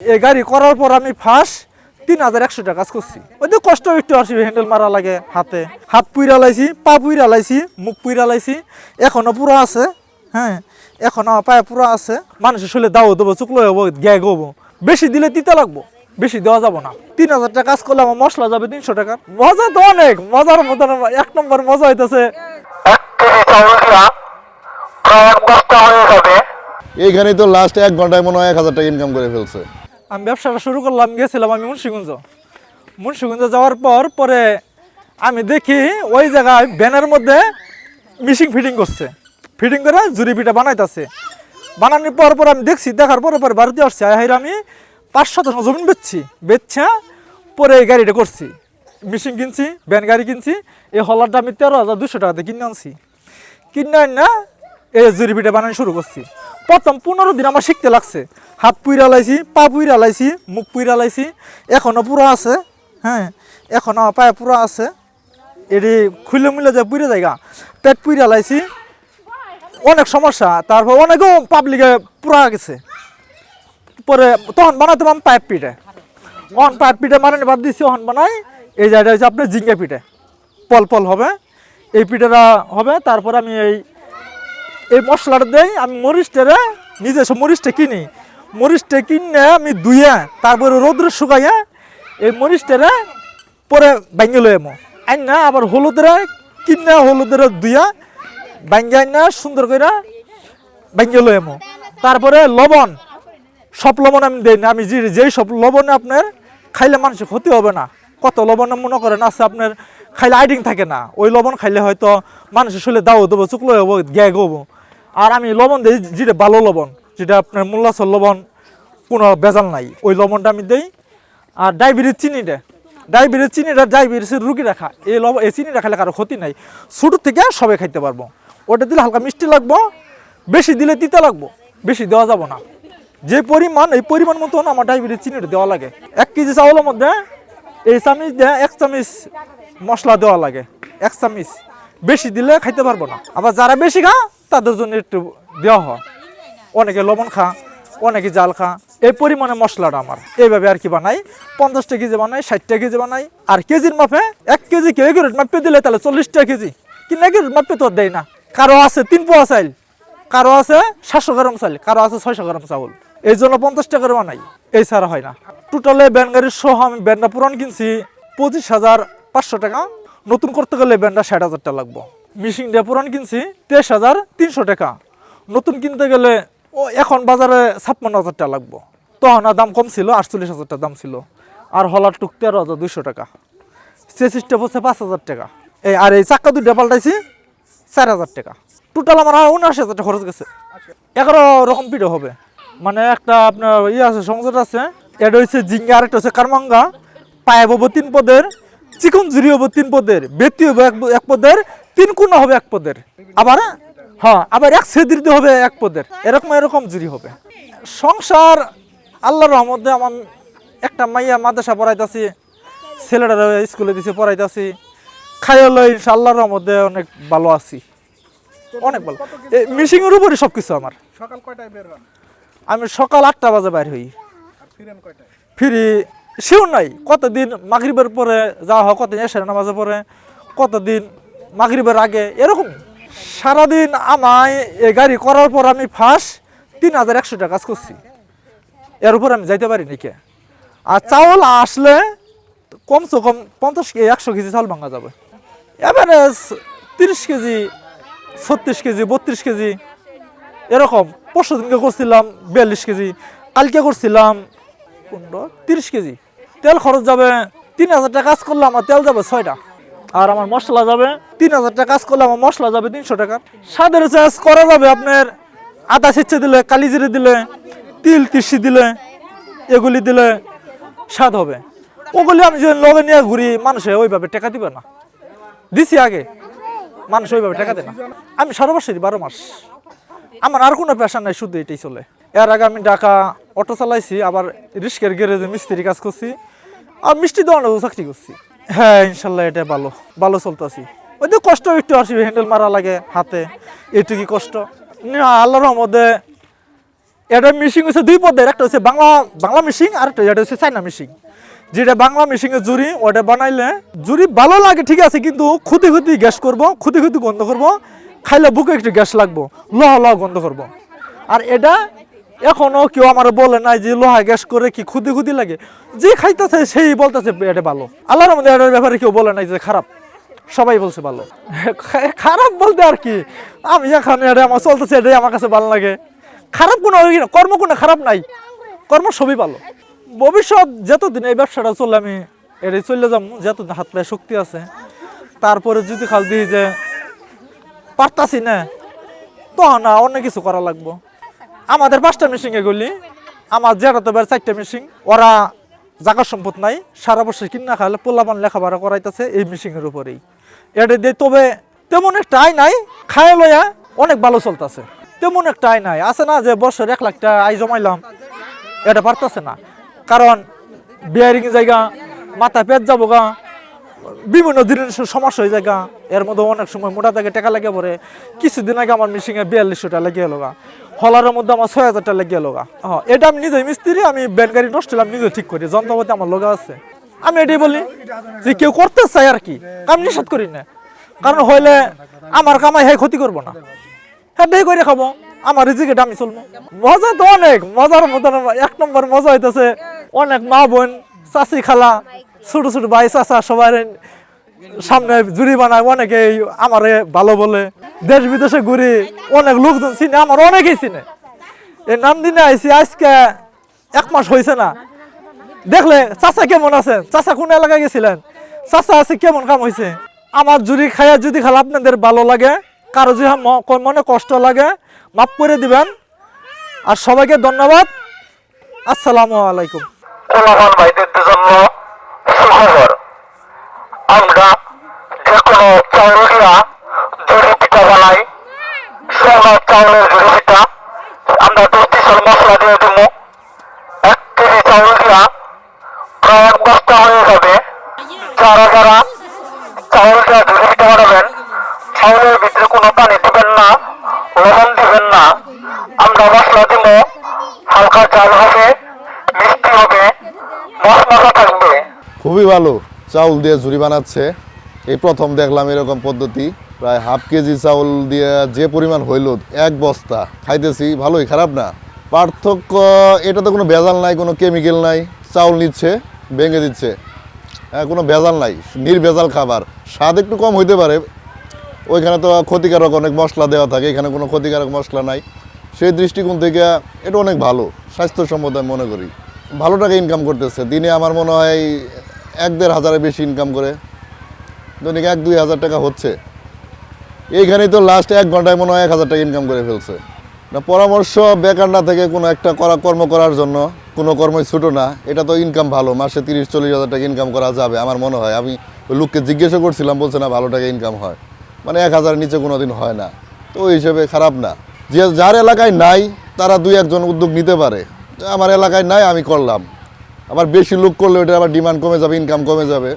এই গাড়ি করার পর আমি ফার্স্ট তিন হাজার একশো টাকা কাজ করছি। ওই তো কষ্ট একটু আসবে হ্যান্ডেল মারা লাগে হাতে। হাত পুইরা লাইছি, পা পুইরা লাইছি, মুখ পুইরা লাইছি। এখনও পুরো আছে হ্যাঁ এখনও পায়ে পুরো আছে। মানুষের শরীরে দাও দেবো, চুকলো হব, গ্যাগ হব। বেশি দিলে তিতে লাগবো, বেশি দেওয়া যাব না। তিন হাজার টাকা কাজ করলে আমার মশলা যাবে তিনশো টাকা। মজা তো অনেক, মজার মতন এক নম্বর মজা হইতেছে। এইখানেই তো লাস্ট এক ঘন্টায় মনে হয় এক হাজার টাকা ইনকাম করে ফেলছে। আমি ব্যবসাটা শুরু করলাম, গেছিলাম আমি মুন্সিগঞ্জ। মুন্সিগঞ্জ যাওয়ার পর পরে আমি দেখি ওই জায়গায় ব্যানের মধ্যে মিশিং ফিটিং করছে। ফিটিং করে জুরি পিঠা বানাইতেছে। বানানোর পর পর আমি দেখছি, দেখার পরে পরে বাড়িতে আসছি। হাইরে আমি পাঁচ শতাংশ জমিন বেচছি। বেচছে, পরে এই গাড়িটা করছি। মিশিং কিনছি ব্যান গাড়ি কিনছি, এই হলারটা আমি তেরো হাজার দুশো টাকাতে কিনে আনছি। কিনে আন না এই জুরি পিঠা বানানো শুরু করছি। প্রথম পনেরো দিন আমার শিখতে লাগছে। হাত পুইরা লাইছি, পা পুইরা লাইছি, মুখ পুইরা লাইছি। এখনও পুরো আছে হ্যাঁ এখনও পায়ে পুরো আছে। এটি খুলে মুলে যায় পুইরে জায়গা, পেট পুইরা লাইছি। অনেক সমস্যা, তারপর অনেকও পাবলিকে পুরা গেছে। পরে তখন বানাতে পারলাম পাইপ পিঠে। অন পাইপ পিঠে মানে বাদ দিছি, অন বানাই। এই জায়গাটা হচ্ছে আপনার জিঙ্গা পিঠে। পল পল হবে। এই পিঠেটা হবে, তারপর আমি এই এই মশলাটা দেই, আমি মরিচটারে নিজে সব মরিচটা কিনি। মরিচটা কিনে আমি ধুইয়া তারপরে রোদ্রে শুকাইয়া এই মরিচটারে পরে ভাঙ্গে লই এমো আইন না আবার হলুদের কিনে হলুদের ধুইয়া ভাঙ্গে আইন না সুন্দর করে ভাঙ্গে লই এমো তারপরে লবণ, সব লবণ আমি দেই না, আমি যে যেই সব লবণে আপনার খাইলে মানুষের ক্ষতি হবে না। কত লবণ মনে করেন আছে আপনার খাইলে আইডিং থাকে না। ওই লবণ খাইলে হয়তো মানুষের শরীরে দাও দেবো, চুকলো হব গ্যাগ হব আর আমি লবণ দিই যেটা ভালো লবণ। যেটা আপনার মোল্লাসর লবণ কোনো বেজাল নাই। ওই লবণটা আমি দেই। আর ডায়াবেটিস চিনিটা ডায়াবেটিস চিনিটা ডায়াবেটিসের রুগী রাখা, এই লবণ এই চিনিটা খাইলে কারও ক্ষতি নাই। ছোটো থেকে সবাই খাইতে পারব। ওটা দিলে হালকা মিষ্টি লাগবো, বেশি দিলে তিতে লাগবো, বেশি দেওয়া যাব না। যে পরিমাণ, এই পরিমাণ মতন আমার ডায়াবেটিস চিনিটা দেওয়া লাগে। এক কেজি চাউলের মধ্যে এই চামিচ দিয়ে, এক চামিচ মশলা দেওয়া লাগে। এক চামিচ। বেশি দিলে খাইতে পারব না। আবার যারা বেশি খা তাদের জন্য একটু দেওয়া হয়। অনেকে লবণ খা অনেকে জাল খা এই পরিমাণে মশলাটা আমার। এইভাবে আর কি বানাই। পঞ্চাশটা কেজি বানাই, ষাটটা কেজি বানাই। আর কেজির মাপে এক কেজি কেউ এগুলো মাপে দিলে তাহলে চল্লিশটা কেজি। কিন্তু এগুলো মাপে তো দেয় না। কারও আছে তিন পোয়া চাইল, কারও আছে সাতশো গ্রাম চাইল, কারও আছে ছয়শো গ্রাম চাউল। এই জন্য পঞ্চাশ টাকার বানাই। এই ছাড়া হয় না। টোটালে ব্যান গাড়ির সহ আমি ব্যানটা পুরান কিনছি পঁচিশ হাজার পাঁচশো টাকা। নতুন করতে গেলে ব্যানটা ষাট হাজার টাকা লাগবো। মিশিং দিয়ে পুরান কিনছি তেইশ হাজার তিনশো টাকা। নতুন কিনতে গেলে ও, এখন বাজারে ছাপ্পান্ন হাজার টাকা লাগবো। তখন দাম কম ছিল, আটচল্লিশ হাজার টাকা দাম ছিল। আর হলার টুক তেরো হাজার দুইশো টাকা। চেসিসটা পড়ছে পাঁচ হাজার টাকা। এই, আর এই চাক্কা দুইটা পাল্টাইছি, চার হাজার টাকা। টোটাল আমার উনআশি হাজার টাকা খরচ গেছে। এগারো রকম পিঠে হবে। মানে একটা আপনার ইয়ে আছে সংসদ আছে। এটা হচ্ছে জিঙ্গা আর একটা হচ্ছে কারমাঙ্গা। পায়ে হব তিন পদের চিকন জুড়ি হব তিন পদের, বেতি হব এক পদের, তিন কোনা হবে এক পদের। আবার হ্যাঁ আবার এক সেদিতে হবে এক পদের। এরকম এরকম জুড়ি হবে। সংসার আল্লাহর রহমতে আমার একটা মাইয়া মাদ্রাসা পড়াইতেছি ছেলেটা স্কুলে দিছে পড়াইতেছি। খাইলে ইনশাআল্লাহর রহমতে অনেক ভালো আছি। অনেক ভালো। মিশিং এর উপরই সবকিছু আমার। সকাল কয়টায় বের হন? আমি সকাল আটটা বাজে বাইর হই। ফিরি সেও নাই। কতদিন মাগরিবের পরে যাওয়া হয় কতদিন এসে নামাজে পরে কতদিন মাগরিবের আগে এরকম। সারাদিন আমায় এই গাড়ি করার পর আমি ফার্স্ট তিন হাজার একশো টাকা কাজ করছি। এর উপর আমি যাইতে পারি নাকি? আর চাউল আসলে কমসে কম পঞ্চাশ কেজি, একশো কেজি চাউল ভাঙা যাবে। এভারেজ তিরিশ কেজি, ছত্রিশ কেজি, বত্রিশ কেজি, এরকম। পরশু দিনকে করছিলাম বিয়াল্লিশ কেজি, কালকে করছিলাম পনেরো, তিরিশ কেজি। তেল খরচ যাবে তিন হাজার টাকা, কাজ করলাম আর তেল যাবে ছয়টা। আর আমার মশলা যাবে তিন হাজার টাকা। কাজ করলে আমার মশলা যাবে তিনশো টাকা। স্বাদের চাষ করা যাবে আপনার। আদা সেচ্ছে দিলে কালিজিরে দিলে, তিল, তিসি দিলে, এগুলি দিলে স্বাদ হবে। ওগুলি আমি যদি লগে নিয়ে ঘুরি, মানুষে ওইভাবে টাকা দিবে না। দিছি আগে, মানুষ ওইভাবে টাকা দেয় না। আমি সারা বছরই বারো মাস। আমার আর কোনো পেশা নাই, শুধু এটাই চলে। এর আগে আমি ঢাকা অটো চালাইছি, আবার রিস্কের গ্যারেজে মিস্ত্রি কাজ করছি। আর মিষ্টি দোকানে চাকরি করছি। হ্যাঁ ইনশাল্লাহ এটা ভালো। ভালো চলতেছি। ওই তো কষ্ট, একটু আসবে হ্যান্ডেল মারা লাগে হাতে। এটুকি কষ্ট? আল্লাহর রহমতে এটা মিশিং হচ্ছে দুই পদের। একটা হচ্ছে বাংলা বাংলা মিশিং আর একটা এটা হচ্ছে চাইনা মিশিং যেটা বাংলা মিশিংয়ের জুড়ি, ওটা বানাইলে জুড়ি ভালো লাগে, ঠিক আছে, কিন্তু ক্ষতি খুঁতি গ্যাস করব, খুঁতি খুঁতি গন্ধ করব, খাইলে বুকে একটু গ্যাস লাগবো, লহ লহ গন্ধ করব। আর এটা এখনও কেউ আমার বলে নাই যে লোহা গ্যাস করে কি খুদি খুদি লাগে। যে খাইতেছে সেই বলতেছে এটা ভালো। আল্লাহর মধ্যে এটার ব্যাপারে কেউ বলে নাই যে খারাপ। সবাই বলছে ভালো। খারাপ বলতে আর কি? আমি এখন এটা আমার চলতেছে এটাই আমার কাছে ভালো লাগে। খারাপ কোনো ই না, কর্ম কোনো খারাপ নাই। কর্ম সবই ভালো। ভবিষ্যৎ যতদিন এই ব্যবসাটা চললে আমি এটাই চলে যাব যতদিন হাত পায়ে শক্তি আছে। তারপরে যদি খাল দিই যে পারতাছি না তখন না অনেক কিছু করা লাগবো। আমাদের পাঁচটা মেশিন এগুলি আমার যেটা তো চারটা মেশিন ওরা জায়গা সম্পদ নাই। সারা বছর কিনা খালে পোলাপান লেখাপড়া করাইতেছে এই মেশিনের উপরেই। এটা দিয়ে তবে তেমন একটা আয় নাই। খায় লইয়া অনেক ভালো চলতেছে। তেমন একটা আয় নাই। আছে না যে বছর এক লাখ টাকা আয় জমাইলাম। এটা পারতেছে না। কারণ বিয়ারিং জায়গা মাথা পেট যাব গা। বিভিন্ন দিনের সমস্যা হয়ে যায়। এর মধ্যে অনেক সময় মোটা থেকে টাকা লেগে পড়ে। কিছুদিন আগে আমার মিশিংয়ে বিয়াল্লিশশো টাকা লেগে গেল গা। হলারের মধ্যে আমার ছয় হাজার টাকা লেগে গেল গা। হ্যাঁ, এটা আমি নিজে মিস্ত্রি আমি ব্যান গাড়ি নষ্ট হলে আমি নিজে ঠিক করি। যন্ত্রপাতি আমার লগা আছে। আমি এটাই বলি যে কেউ করতে চাই আর কি। আমি নিষেধ করি না। কারণ হইলে আমার কামাই হ্যাঁ ক্ষতি করব না। হ্যাঁ দেই করে খাব। আমার রিজিকে আমি চলবো। মজা তো অনেক। মজার মতন এক নম্বর মজা হইতেছে অনেক মা বোন চাচি খালা ছোট ছোট ভাই, চাচা সবাই সামনে জুড়ি বানায় অনেকে আমারে ভালো বলে। দেশ বিদেশে ঘুরি, অনেক লোকজন চিনে, আমার অনেকেই চিনে। এই নাম দিনে আইসি আজকে এক মাস হয়েছে না। দেখলে, চাচা কেমন আছেন? চাচা কোন এলাকায় গেছিলেন? চাচা আছে, কেমন কাম হয়েছে আমার জুড়ি খাইয়া যদি খালা আপনাদের ভালো লাগে, কারও যদি মনে কষ্ট লাগে, মাফ করে দিবেন। আর সবাইকে ধন্যবাদ। আসসালামু আলাইকুম। ভাইদের জন্য সুখবর আমরা যে কোনো চাউল দিয়া বানাই, সোনা চাউলের পিঠা, আমরা দশটি চাল মশলা দিয়ে দেবো। এক কেজি চাউল প্রায় এক বস্তা হয়ে যাবে। যারা যারা চাউল দিয়া বানাবেন চাউলের ভিতরে কোনো পানি দিবেন না, লবণ দিবেন না। আমরা মশলা দিব, হালকা চাল হবে, মিষ্টি হবে মশমশা থাকবে। খুবই ভালো চাউল দিয়ে ঝুড়ি বানাচ্ছে। এই প্রথম দেখলাম এরকম পদ্ধতি। প্রায় হাফ কেজি চাউল দিয়ে যে পরিমাণ হইল, এক বস্তা। খাইতেছি, ভালোই, খারাপ না। পার্থক্য, এটা তো কোনো ভেজাল নাই, কোনো কেমিক্যাল নাই। চাউল নিচ্ছে, ভেঙে দিচ্ছে। হ্যাঁ কোনো ভেজাল নাই, নির্ভেজাল খাবার। স্বাদ একটু কম হইতে পারে। ওইখানে তো ক্ষতিকারক অনেক মশলা দেওয়া থাকে, এখানে কোনো ক্ষতিকারক মশলা নাই। সেই দৃষ্টিকোণ থেকে এটা অনেক ভালো, স্বাস্থ্যসম্মত আমি মনে করি। ভালো টাকা ইনকাম করতেছে। দিনে আমার মনে হয় এক দেড় হাজারের বেশি ইনকাম করে। দৈনিক এক দুই হাজার টাকা হচ্ছে। এইখানেই তো লাস্ট এক ঘন্টায় মনে হয় এক হাজার টাকা ইনকাম করে ফেলছে। না, পরামর্শ বেকার না থেকে কোনো একটা করা কর্ম করার জন্য, কোনো কর্মই ছোটো না। এটা তো ইনকাম ভালো, মাসে তিরিশ, চল্লিশ হাজার টাকা ইনকাম করা যাবে, আমার মনে হয়। আমি লোককে জিজ্ঞাসা করছিলাম, বলছে, না, ভালো টাকা ইনকাম হয়। মানে এক হাজারের নিচে কোনো দিন হয় না। তো ওই হিসেবে খারাপ না। যে যার এলাকায় নাই, তারা দুই একজন উদ্যোগ নিতে পারে। আমার এলাকায় নাই, আমি করলাম। আবার বেশি লোক করলে ওটা আবার ডিমান্ড কমে যাবে ইনকাম কমে যাবে।